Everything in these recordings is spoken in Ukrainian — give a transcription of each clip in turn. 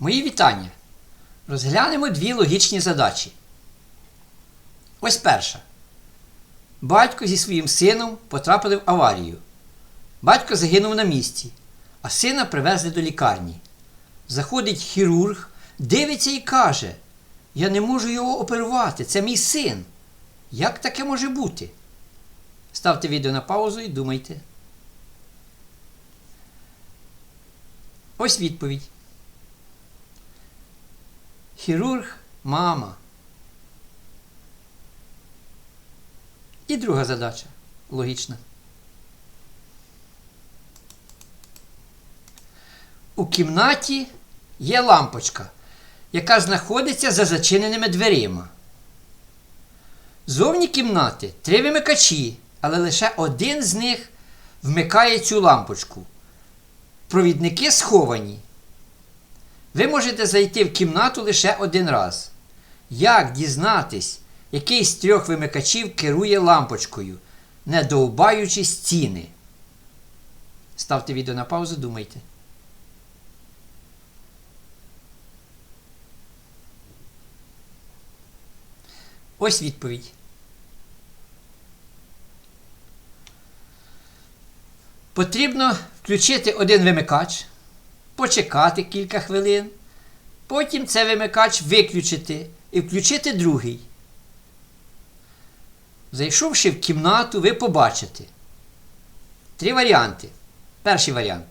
Мої вітання. Розглянемо дві логічні задачі. Ось перша. Батько зі своїм сином потрапили в аварію. Батько загинув на місці, а сина привезли до лікарні. Заходить хірург, дивиться і каже: Я не можу його оперувати, це мій син. Як таке може бути? Ставте відео на паузу і думайте. Ось відповідь. Хірург мама. І друга задача логічна. У кімнаті є лампочка, яка знаходиться за зачиненими дверима. Зовні кімнати три вимикачі, але лише один з них вмикає цю лампочку. Провідники сховані. Ви можете зайти в кімнату лише один раз. Як дізнатись, який з трьох вимикачів керує лампочкою, не довбаючи стіни? Ставте відео на паузу, думайте. Ось відповідь. Потрібно включити один вимикач, почекати кілька хвилин, потім цей вимикач виключити і включити другий. Зайшовши в кімнату, ви побачите три варіанти. Перший варіант.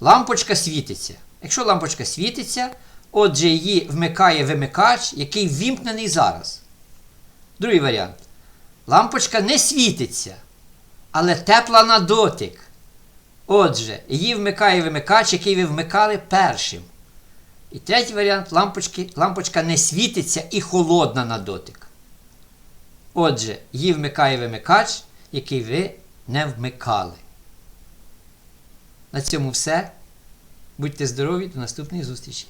Лампочка світиться. Якщо лампочка світиться, отже її вмикає вимикач, який ввімкнений зараз. Другий варіант. Лампочка не світиться, але тепла на дотик. Отже, її вмикає вимикач, який ви вмикали першим. І третій варіант лампочки, лампочка не світиться і холодна на дотик. Отже, її вмикає вимикач, який ви не вмикали. На цьому все. Будьте здорові, до наступної зустрічі!